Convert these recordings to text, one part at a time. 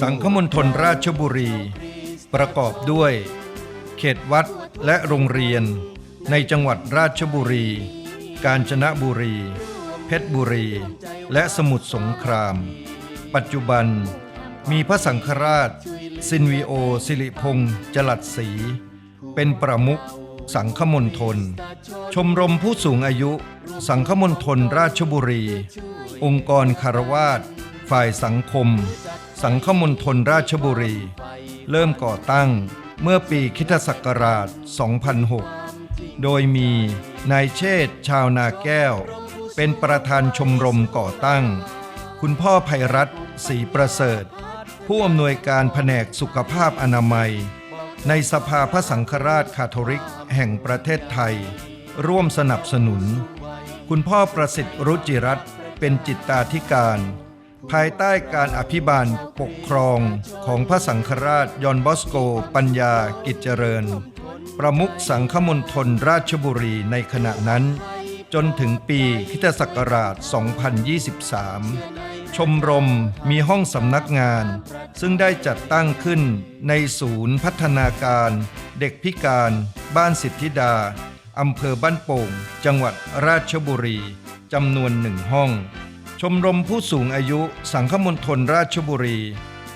สังฆมณฑลราชบุรี ประกอบด้วย เขตวัดและโรงเรียน ในจังหวัดราชบุรี กาญจนบุรี เพชรบุรี และสมุทรสงคราม ปัจจุบันมีพระสังฆราชซินวีโอ สิริพงษ์จลัดศรีเป็นประมุขสังฆมณฑลชมรมผู้สูงอายุ สังฆมณฑลราชบุรี องค์กรคารวาสฝ่ายสังคม สังฆมณฑลราชบุรี เริ่มก่อตั้งเมื่อปีคริสตศักราช 2006 โดยมีนายเชษฐ์ชาวนาแก้ว เป็นประธานชมรมก่อตั้ง คุณพ่อภัยรัตน์ศรีประเสริฐ ผู้อำนวยการแผนกสุขภาพอนามัย ในสภาพระสังฆราชคาทอลิกแห่งประเทศไทย ร่วมสนับสนุน คุณพ่อประสิทธิ์รุจิรัตน์เป็นจิตตาธิการ ภายใต้การอภิบาลปกครองของพระสังฆราชยอนบอสโก ปัญญากิจเจริญ ประมุขสังฆมณฑลราชบุรีในขณะนั้น จนถึงปีคิตศักราช 2023 ชมรมมีห้องสำนักงาน ซึ่งได้จัดตั้งขึ้นในศูนย์พัฒนาการ เด็กพิการ บ้านสิทธิดาอำเภอบ้านโป่ง จังหวัดราชบุรีจำนวนหนึ่งห้อง ชมรมผู้สูงอายุสังฆมณฑลราชบุรี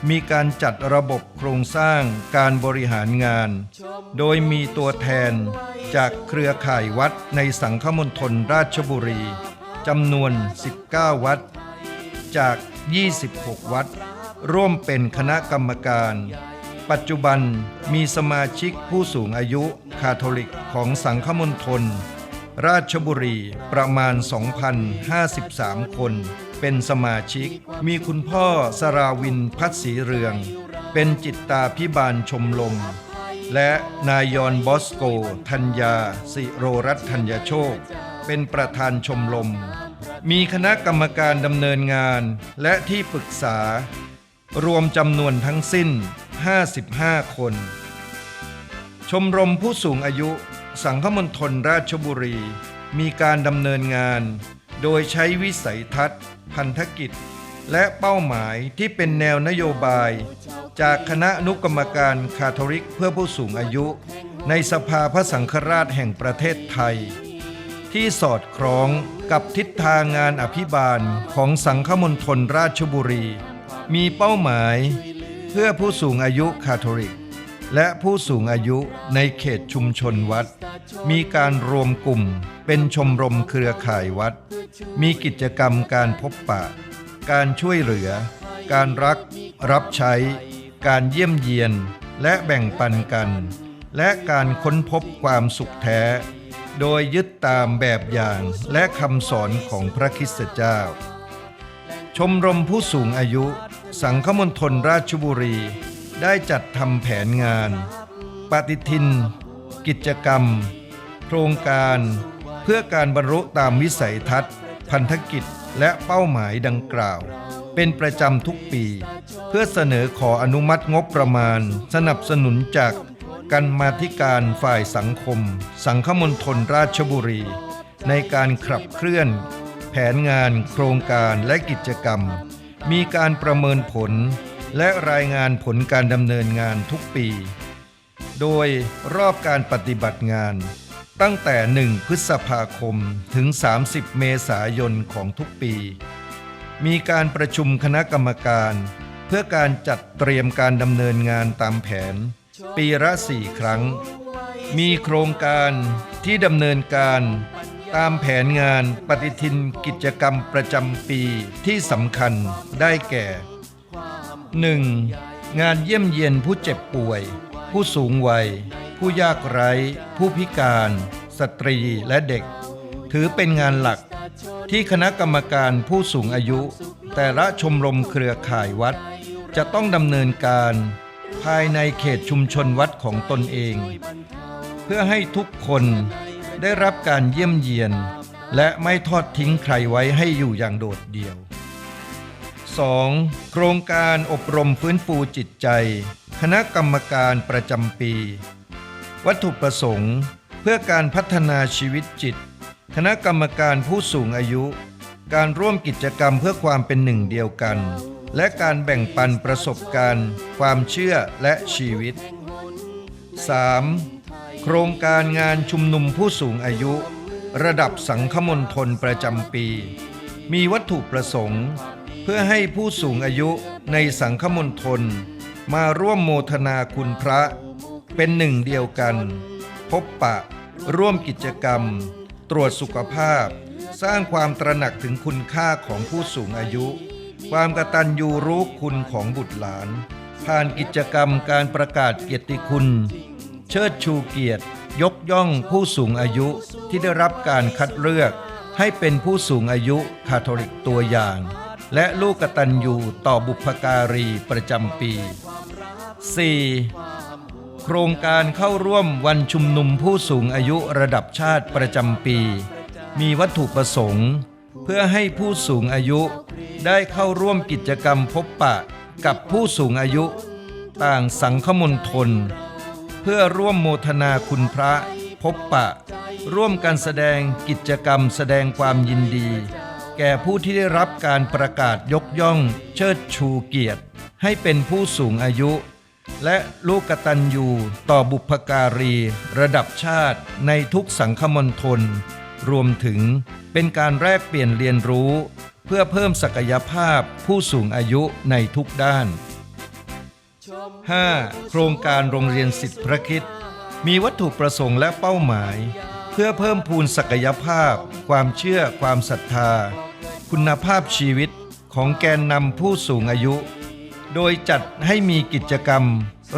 มีการจัดระบบโครงสร้างการบริหารงาน โดยมีตัวแทนจากเครือข่ายวัดในสังฆมณฑลราชบุรีจำนวน 19 วัด จาก 26 วัด ร่วมเป็นคณะกรรมการ ปัจจุบันมีสมาชิกผู้สูงอายุคาทอลิกของสังฆมณฑล ราชบุรีประมาณ 2,053 คน เป็นสมาชิก มีคุณพ่อสราวินพัฒศรีเรือง เป็นจิตตาพิบาลชมลม และนายยอนบอสโก ธัญญา สิโรรัตน์ธัญโชค เป็นประธานชมรมมีคณะกรรมการดำเนินงานและที่ปรึกษา รวมจำนวนทั้งสิ้น 55 คน ชมรมผู้สูงอายุ สังฆมณฑลราชบุรี มีการดำเนินงาน โดยใช้วิสัยทัศน์ พันธกิจ และเป้าหมายที่เป็นแนวนโยบาย จากคณะนุกรรมการคาทอลิกเพื่อผู้สูงอายุ ในสภาพระสังฆราชแห่งประเทศไทย ที่สอดคล้องกับทิศทางงานอภิบาลของสังฆมณฑลราชบุรี มีเป้าหมายเพื่อผู้สูงอายุคาทอลิก และผู้สูงอายุในเขตชุมชนวัด มีการรวมกลุ่มเป็นชมรมเครือข่ายวัด มีกิจกรรมการพบปะ การช่วยเหลือ การรัก รับใช้ การเยี่ยมเยียน และแบ่งปันกัน และการค้นพบความสุขแท้ โดยยึดตามแบบอย่างและคำสอนของพระคริสตเจ้า ชมรมผู้สูงอายุ สังฆมณฑลราชบุรี ได้จัดทำแผนงาน ปฏิทิน กิจกรรม โครงการ เพื่อการบรรลุตามวิสัยทัศน์ พันธกิจและเป้าหมายดังกล่าว เป็นประจำทุกปี เพื่อเสนอขออนุมัติงบประมาณ สนับสนุนจากกันมาธิการฝ่ายสังคม สังฆมณฑลราชบุรี ในการขับเคลื่อน แผนงาน โครงการและกิจกรรม มีการประเมินผล และรายงานผลการดำเนินงานทุกปี โดยรอบการปฏิบัติงาน ตั้งแต่ 1 พฤษภาคมถึง 30 เมษายนของทุกปี มีการประชุมคณะกรรมการ เพื่อการจัดเตรียมการดำเนินงานตามแผน ปีละสี่ครั้ง มีโครงการที่ดำเนินการตามแผนงานปฏิทินกิจกรรมประจำปีที่สำคัญได้แก่ 1. งานเยี่ยมเยียนผู้เจ็บป่วย ผู้สูงวัย ผู้ยากไร้ ผู้พิการ สตรีและเด็ก ถือเป็นงานหลักที่คณะกรรมการผู้สูงอายุ แต่ละชมรมเครือข่ายวัด จะต้องดำเนินการ ภายในเขตชุมชนวัดของตนเอง เพื่อให้ทุกคนได้รับการเยี่ยมเยียน และไม่ทอดทิ้งใครไว้ให้อยู่อย่างโดดเดี่ยว 2. โครงการอบรมฟื้นฟูจิตใจ คณะกรรมการประจำปี วัตถุประสงค์ เพื่อการพัฒนาชีวิตจิต คณะกรรมการผู้สูงอายุ การร่วมกิจกรรมเพื่อความเป็นหนึ่งเดียวกัน และการแบ่งปันประสบการณ์ ความเชื่อและชีวิต 3. โครงการงานชุมนุมผู้สูงอายุ ระดับสังคมนทนประจำปี มีวัตถุประสงค์ เพื่อให้ผู้สูงอายุในสังคมนทนมาร่วมโมทนาคุณพระ เป็นหนึ่งเดียวกัน พบปะ ร่วมกิจกรรม ตรวจสุขภาพ สร้างความตระหนักถึงคุณค่าของผู้สูงอายุ ความกตัญญูรู้คุณของบุตรหลาน ผ่านกิจกรรมการประกาศเกียรติคุณ เชิดชูเกียรติ ยกย่องผู้สูงอายุที่ได้รับการคัดเลือก ให้เป็นผู้สูงอายุคาทอลิกตัวอย่าง และลูกกตัญญูต่อบุพการีประจำปี 4. โครงการเข้าร่วมวันชุมนุมผู้สูงอายุระดับชาติประจำปี มีวัตถุประสงค์ เพื่อให้ผู้สูงอายุได้เข้าร่วมกิจกรรมพบปะกับผู้สูงอายุ ต่างสังคมนทน เพื่อร่วมโมทนาคุณพระพบปะ ร่วมกันแสดงกิจกรรมแสดงความยินดี แก่ผู้ที่ได้รับการประกาศยกย่อง เชิดชูเกียรติ ให้เป็นผู้สูงอายุ และลูกกตัญญูต่อบุพการี ระดับชาติในทุกสังคมนทนรวมถึงเป็นการแลกเปลี่ยนเรียนรู้ เพื่อเพิ่มศักยภาพผู้สูงอายุในทุกด้าน 5. โครงการโรงเรียนสิทธิพระคิดมีวัตถุประสงค์และเป้าหมาย เพื่อเพิ่มพูนศักยภาพ ความเชื่อ ความศรัทธา คุณภาพชีวิตของแกนนำผู้สูงอายุ โดยจัดให้มีกิจกรรม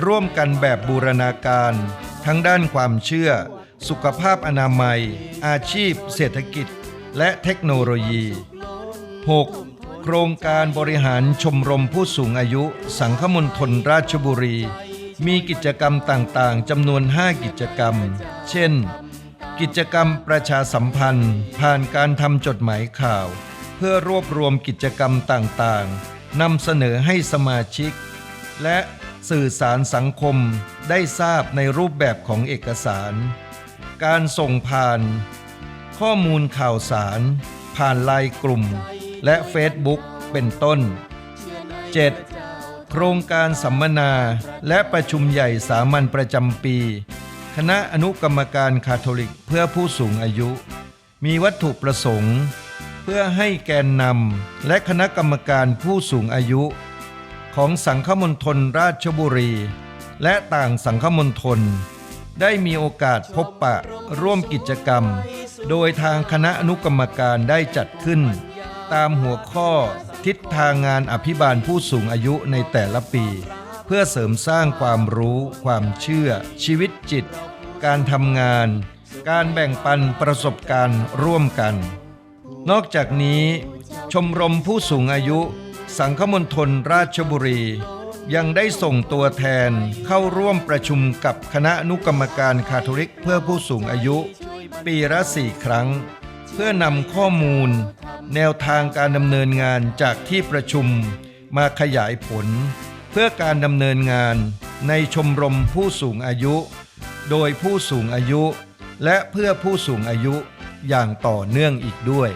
ร่วมกันแบบบูรณาการ ทั้งด้านความเชื่อ สุขภาพอนามัย อาชีพ เศรษฐกิจ และเทคโนโลยี 6. โครงการบริหารชมรมผู้สูงอายุ สังคมนทนราชบุรี มีกิจกรรมต่างๆจำนวน 5 กิจกรรม เช่น กิจกรรมประชาสัมพันธ์ ผ่านการทำจดหมายข่าว เพื่อรวบรวมกิจกรรมต่างๆนำเสนอให้สมาชิก และสื่อสารสังคมได้ทราบในรูปแบบของเอกสาร การส่งผ่าน ข้อมูลข่าวสาร ผ่านไลน์กลุ่ม และเฟซบุ๊กเป็นต้น 7. โครงการสัมมนาและประชุมใหญ่สามัญประจำปี คณะอนุกรรมการคาทอลิกเพื่อผู้สูงอายุ มีวัตถุประสงค์ เพื่อให้แกนนำและคณะกรรมการผู้สูงอายุ ของสังคมนทนราชบุรี และต่างสังคมนทนได้มีโอกาสพบปะร่วมกิจกรรม โดยทางคณะอนุกรรมการได้จัดขึ้น ตามหัวข้อทิศทางงานอภิบาลผู้สูงอายุในแต่ละปี เพื่อเสริมสร้างความรู้ ความเชื่อ ชีวิตจิต การทำงาน การแบ่งปันประสบการณ์ร่วมกัน นอกจากนี้ ชมรมผู้สูงอายุ สังคมนทนราชบุรี ยังได้ส่งตัวแทนเข้าร่วมประชุมกับคณะอนุกรรมการคาทอลิกเพื่อผู้สูงอายุ ปีละสี่ครั้ง เพื่อนำข้อมูล แนวทางการดำเนินงานจากที่ประชุมมาขยายผล เพื่อการดำเนินงานในชมรมผู้สูงอายุ โดยผู้สูงอายุ และเพื่อผู้สูงอายุอย่างต่อเนื่องอีกด้วย